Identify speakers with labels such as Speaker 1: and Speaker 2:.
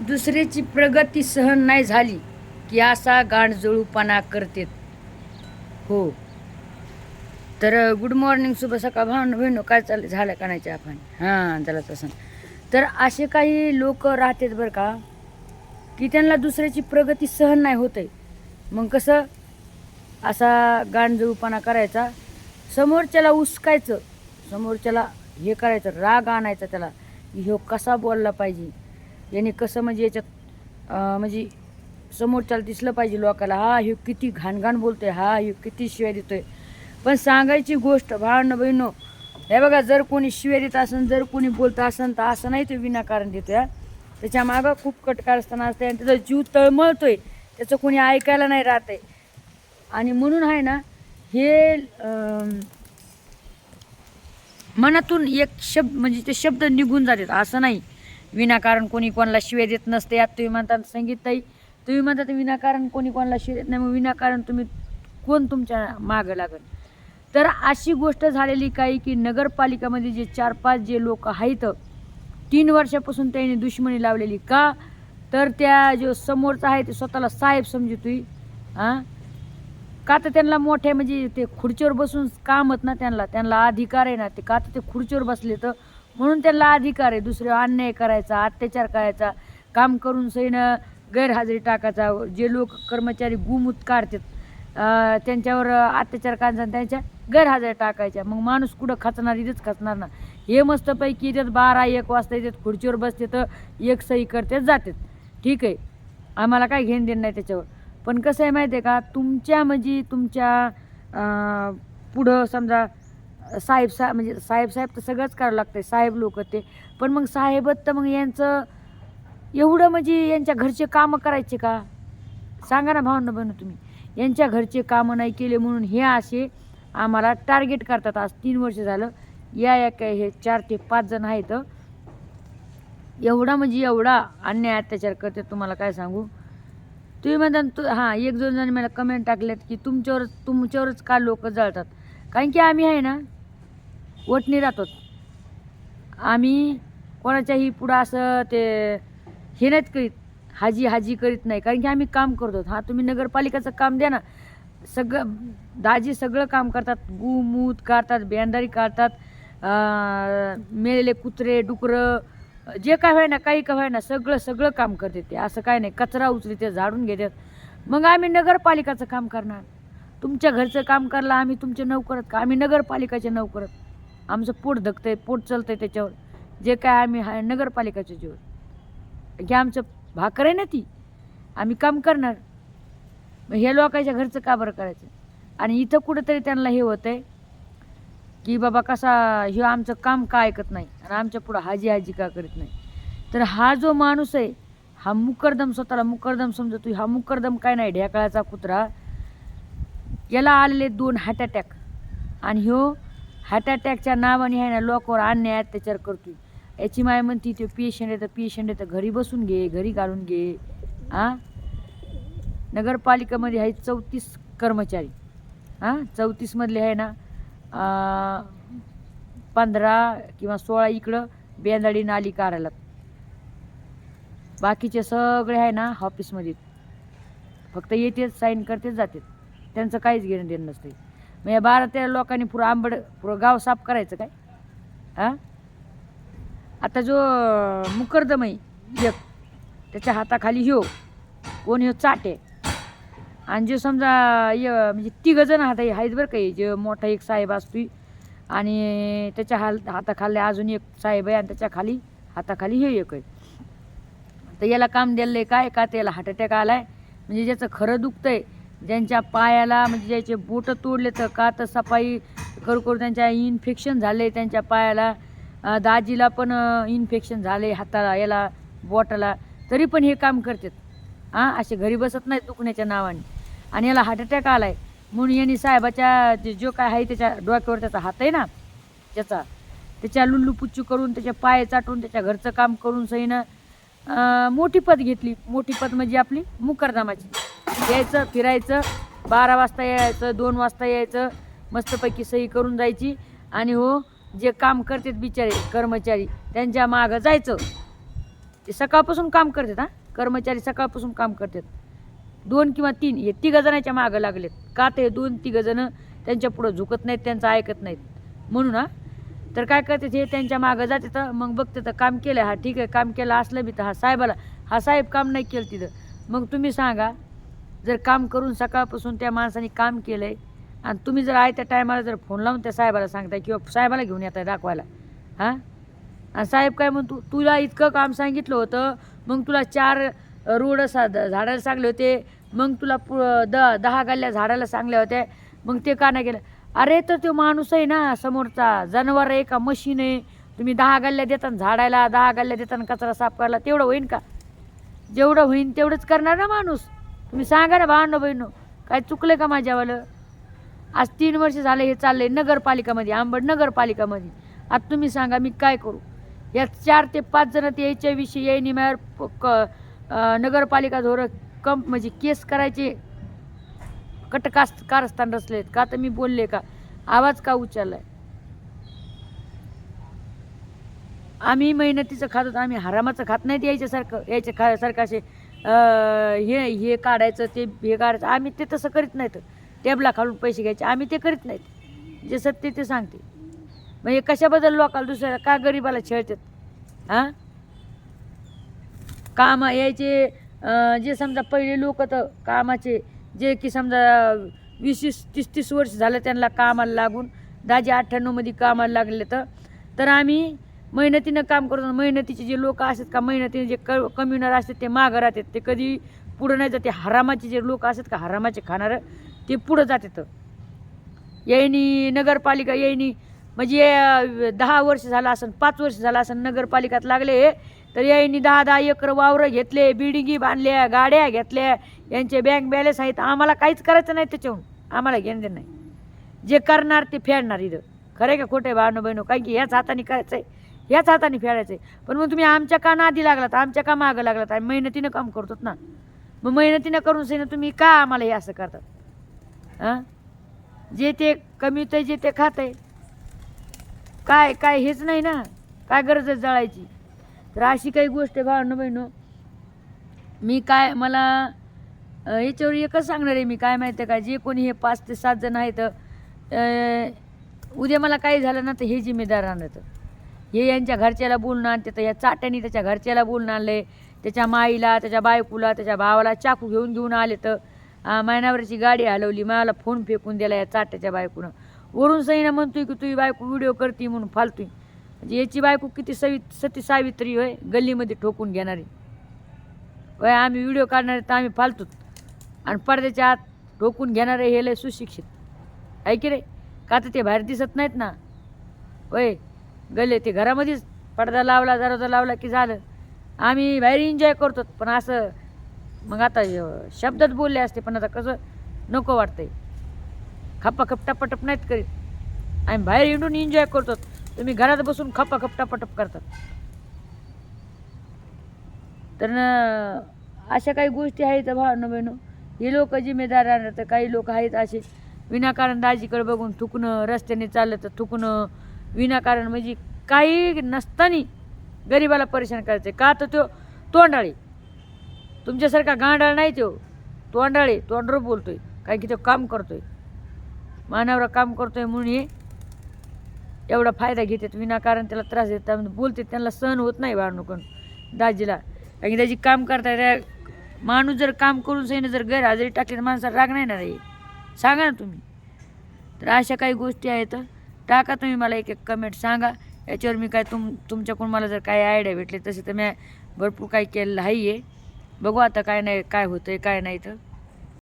Speaker 1: दुसऱ्याची प्रगती सहन नाही झाली की असा गांडजळूपणा करतेत. हो. तर गुड मॉर्निंग शुभ सकाळ. भावना बहिणो काय चाल झालं का नाही आपण हां झालं तसं. तर असे काही लोक राहतात बरं का की त्यांना दुसऱ्याची प्रगती सहन नाही होत आहे मग कसं? असा गांडजळूपणा करायचा. समोरच्याला उसकायचं समोरच्याला हे करायचं. राग आणायचा त्याला. की ह्यो कसा बोलला पाहिजे? याने कसं म्हणजे याच्यात म्हणजे समोरच्याला दिसलं पाहिजे लोकाला हा हे किती घाणघाण बोलतोय हा हे किती शिव्या देतोय. पण सांगायची गोष्ट भावनं बहिणो हे बघा जर कोणी शिव्या देत असेल जर कोणी बोलत असेल तर असं नाही तो विनाकारण देतोय हा. त्याच्या मागं खूप कटकार असताना असते आणि त्याचा जीव तळमळतोय त्याचं कोणी ऐकायला नाही राहत आहे. आणि म्हणून आहे ना हे मनातून एक शब्द म्हणजे ते शब्द निघून जातात असं नाही. विनाकारण कोणी कोणाला शिव्या देत नसते. यात तुम्ही म्हणतात संगीतताई तुम्ही म्हणतात विनाकारण कोणी कोणाला शिव्या देत नाही मग विनाकारण तुम्ही कोण तुमच्या मागं लागल? तर अशी गोष्ट झालेली काही की नगरपालिकामध्ये जे चार पाच जे लोक आहेत तीन वर्षापासून त्यांनी दुश्मनी लावलेली का? तर त्या जो समोरचा आहे ते स्वतःला साहेब समजतोय. हां का तर त्यांना मोठ्या म्हणजे ते खुर्चीवर बसून कामत ना त्यांना त्यांना अधिकार आहे ना ते का तर ते खुर्चीवर बसले तर म्हणून त्यांना अधिकार आहे. दुसरे अन्याय करायचा अत्याचार करायचा. काम करून सैनं गैरहजेरी टाकायचा. जे लोक कर्मचारी गुमूत काढतात त्यांच्यावर अत्याचार करायचा त्यांच्या गैरहजेरी टाकायच्या. मग माणूस कुठं खचणार? इथेच खचणार ना. हे मस्तपैकी येतात बारा एक वाजता येतात खुर्चीवर बसते तर एक सही करतात जातात. ठीक आहे. आम्हाला काय घेणं देणं नाही त्याच्यावर. पण कसं आहे माहिती आहे का? तुमच्या म्हणजे तुमच्या पुढं समजा साहेब सा म्हणजे साहेब साहेब तर सगळंच करावं लागतं साहेब लोक ते. पण मग साहेबत तर मग यांचं एवढं म्हणजे यांच्या घरचे कामं करायचे का? सांगा ना भावना बनू तुम्ही. यांच्या घरचे कामं नाही केले म्हणून हे असे आम्हाला टार्गेट करतात. आज तीन वर्ष झालं या या काय हे चार ते पाच जण आहेत. एवढा म्हणजे एवढा अन्याय अत्याचार करते तुम्हाला काय सांगू? तुम्ही म्हणता तु हां एक दोन जण मला कमेंट टाकल्यात की तुमच्यावर तुमच्यावरच का लोक जळतात? कारण की आम्ही आहे ना वटणी राहतो. आम्ही कोणाच्याही पुढं असं ते हे नाहीत करीत हाजी हाजी करीत नाही. कारण की आम्ही काम करतो. हा तुम्ही नगरपालिकाचं काम द्या ना. सगळं दाजी सगळं काम करतात. गू मूत काढतात बेंदारी काढतात मेलेले कुत्रे डुकरं जे काय व्हाय ना काही काय व्हाय ना सगळं सगळं काम करते ते. असं काय नाही. कचरा उचलते झाडून घेतात. मग आम्ही नगरपालिकाचं काम करणार. तुमच्या घरचं काम करलं आम्ही तुमचे नोकरत का? आम्ही नगरपालिकाचे नोकरत आमचं पोट धकतंय पोट चालतंय त्याच्यावर. जे काय आम्ही हा नगरपालिकाच्या जीवर हे आमचं भाकर आहे ना ती. आम्ही काम करणार. मग हे लोकांच्या घरचं का बरं करायचं? आणि इथं कुठंतरी त्यांना हे होतं आहे की बाबा कसा ह्यो आमचं काम का ऐकत नाही? आणि आमच्या पुढं हाजी हाजी का करीत नाही? तर हा जो माणूस आहे हा मुकरदम स्वतःला मुकरदम समजतो हा मुकरदम काय नाही ढेकळाचा कुत्रा. याला आलेले दोन हार्ट अटॅक. आणि ह्यो हार्ट अटॅकच्या नावाने आहे ना लोकांवर अन्याय अत्याचार करतो याची माय म्हणती ते पेशंट येतं पेशंट येतं घरी बसून घे घरी काढून घे. आ? नगरपालिकेमध्ये आहे चौतीस कर्मचारी. हां चौतीसमधले आहे ना पंधरा किंवा सोळा इकडं बेंदाडी नाली काढायला बाकीचे सगळे आहे ना ऑफिसमध्ये फक्त येतेच साईन करतेच जातात. त्यांचं काहीच घेणं देणं नसते मग या बारा तेरा लोकांनी पुरं आंबड पुरं गाव साफ करायचं काय? हां? आता जो मुकरदम आहे एक त्याच्या हाताखाली ह्यो कोण ह्यो चाटे. आणि जो समजा य म्हणजे तिघं जण हात आहेत बरं काही जे मोठा एक साहेब असतो आणि त्याच्या हाल हाताखाली अजून एक साहेब आहे आणि त्याच्याखाली हाताखाली हे एक आहे. तर याला काम दिलं आहे काय? का त्याला हार्ट अटॅक आहे म्हणजे ज्याचं खरं दुखतं आहे ज्यांच्या पायाला म्हणजे ज्याचे बोटं तोडले तर का तर सफाई करू करू त्यांच्या इन्फेक्शन झाले त्यांच्या पायाला दाजीला पण इन्फेक्शन झाले हाताला याला बोटाला. तरी पण हे काम करतात. हां असे घरी बसत नाहीत दुखण्याच्या नावाने. आणि याला हार्ट अटॅक आहे म्हणून यांनी साहेबाच्या जो काय आहे त्याच्या डोक्यावर त्याचा हात आहे ना त्याचा. त्याच्या लुल्लू पुच्चू करून त्याचे पाय चाटून त्याच्या घरचं काम करून सईनं मोठी पद घेतली. मोठी पद म्हणजे आपली मुकरदामाची. यायचं फिरायचं. बारा वाजता यायचं दोन वाजता यायचं. मस्तपैकी सही करून जायची. आणि हो जे काम करतात बिचारे कर्मचारी त्यांच्या मागं जायचं. ते सकाळपासून काम करतात हां? कर्मचारी सकाळपासून काम करतात. दोन किंवा तीन हे तिघ जणांच्या मागं लागलेत. का ते दोन तिघ जण त्यांच्या पुढं झुकत नाहीत त्यांचं ऐकत नाहीत. म्हणून हा? तर काय करते हे त्यांच्या मागं जाते तर मग बघते तर काम केलं हा ठीक आहे काम केलं असलं बी तर हा साहेबाला हा साहेब काम नाही केलं तिथं. मग तुम्ही सांगा जर काम करून सकाळपासून त्या माणसाने काम केलं आहे आणि तुम्ही जर आहे त्या टायमाला जर फोन लावून त्या साहेबाला सांगताय किंवा साहेबाला घेऊन येताय दाखवायला हां? आणि साहेब काय म्हणतो तुला इतकं काम सांगितलं होतं मग तुला चार रोड सा झाडायला सांगले होते मग तुला पु द दहा गल्ल्या झाडायला सांगल्या होत्या मग ते का नाही केलं? अरे तर तो माणूस आहे ना समोरचा जनावर आहे का मशीन आहे तुम्ही दहा गल्ल्या देताना झाडायला दहा गल्ल्या देताना कचरा साफ करायला तेवढं होईन का? जेवढं होईन तेवढंच करणार ना माणूस. तुम्ही सांगा ना भावनो बहिणो काय चुकलं का माझ्यावालं? आज तीन वर्ष झाले हे चाललंय नगरपालिकामध्ये आंबड नगरपालिकामध्ये. आता तुम्ही सांगा मी काय करू? या चार ते पाच जण ते याच्या विषयी याय क नगरपालिका धोरण कंप म्हणजे केस करायचे. कटकास कारस्थान रचलेत. का तर मी बोलले का? आवाज का उचललाय? आम्ही मेहनतीचं खात होतो आम्ही हरामाचं खात नाहीत यायच्यासारखं यायच्या खा सारखं असे हे हे काढायचं ते हे काढायचं. आम्ही ते तसं करीत नाहीत. टेबला खालून पैसे घ्यायचे. आम्ही ते करीत नाहीत. जे सत्य ते सांगते. म्हणजे कशाबद्दल लोकाला दुसऱ्या का गरीबाला छेळतात? हां? काम यायचे जे समजा पहिले लोक तर कामाचे जे की समजा वीस वीस तीस तीस वर्ष झालं त्यांना कामाला लागून दहाचे अठ्ठ्याण्णवमध्ये कामाला लागले तर तर आम्ही मेहनतीनं काम करतो मेहनतीचे जे लोक असतात का मेहनतीने जे क कम्युनर असतात ते मागं राहतात. ते कधी पुढं नाही जाते. हरामाचे जे लोक असतात का हरामाचे खाणारं ते पुढं जातात. यायनी नगरपालिका यायनी म्हणजे दहा वर्ष झालं असं पाच वर्ष झालं असन नगरपालिकात लागले तर यायनी दहा दहा एकर वावरं घेतले बिल्डिंगी बांधल्या गाड्या घेतल्या यांचे बँक बॅलन्स आहेत. आम्हाला काहीच करायचं नाही त्याच्याहून. आम्हाला घेणं देणं नाही. जे करणार ते फेडणार इथं. खरं का का खोटे भावनं बहिणं? काय की ह्याच हाताने करायचं आहे ह्याच हाताने फेडायचं आहे पण मग तुम्ही आमच्या का नादी लागलात आमच्या का मागं लागलात? आम्ही मेहनतीनं काम करतोत ना. मग मेहनतीनं करून सही तुम्ही का आम्हाला हे असं करतात? हां जे ते कमी होतं जे ते खात आहे काय काय हेच नाही ना. काय गरज आहे जळायची? तर अशी काही गोष्ट आहे भावनं बहिणं. मी काय मला याच्यावर एकच सांगणार आहे मी. काय माहिती आहे का? जे कोणी हे पाच ते सात जण आहेत उद्या मला काही झालं ना तर हे जिम्मेदार राहणार हे यांच्या घरच्याला बोलणं आणते तर या चाट्याने त्याच्या घरच्याला बोलणं आणले. त्याच्या माईला त्याच्या बायकोला त्याच्या भावाला चाकू घेऊन घेऊन आले तर मायनावरची गाडी हलवली. मला फोन फेकून दिला या चाट्याच्या बायकोनं. वरून सईनं म्हणतोय की तुझी बायको व्हिडिओ करते म्हणून फालतोय. म्हणजे याची बायको किती सवि सती सावित्री होय गल्लीमध्ये ठोकून घेणारी. होय आम्ही व्हिडिओ काढणारे तर आम्ही फालतोच आणि पडद्याच्या आत ठोकून घेणारे हे लय सुशिक्षित. आहे की रे? का तर ते बाहेर दिसत नाहीत ना? होय गले ते घरामध्येच पडदा लावला दरवाजा लावला की झालं. आम्ही बाहेर एन्जॉय करतो पण असं मग आता शब्दात बोलले असते पण आता कसं नको वाटतंय. खप्पा खपटा पटप नाहीत करीत. आम्ही बाहेर हिंडून एन्जॉय करतो. तुम्ही घरात बसून खप्पा खपटा पटप करतात. तर न अशा काही गोष्टी आहेत भावनं बहिणं. हे लोक जिम्मेदार राहणार तर काही लोक आहेत असे. विनाकारण दाजीकडे बघून थुकणं रस्त्याने चाललं तर थुकणं विनाकारण म्हणजे काही नसताना गरिबाला परेशान करायचं. का तर तो तोंडाळे. तुमच्यासारखा गांडाळ नाही तो. तोंडाळे तोंडर बोलतोय. कारण की तो काम करतोय. मानवरा काम करतोय म्हणून हे एवढा फायदा घेतात. विनाकारण त्याला त्रास देतात. बोलते त्यांना सहन होत नाही वाढणूकून दाजीला. कारण की त्याची काम करताय त्या माणूस जर काम करून सहीनं जर गैरहजेरी टाकली तर माणसाला राग नाही ना रे सांगा ना तुम्ही. तर अशा काही गोष्टी आहेत. टाका तुम्ही मला एक एक कमेंट सांगा. याच्यावर मी काय तुम तुमच्याकडून मला जर काही आयडिया भेटले तसे तर मी भरपूर काही केलेलं आहे बघू आता काय नाही काय होतं आहे काय नाही तर.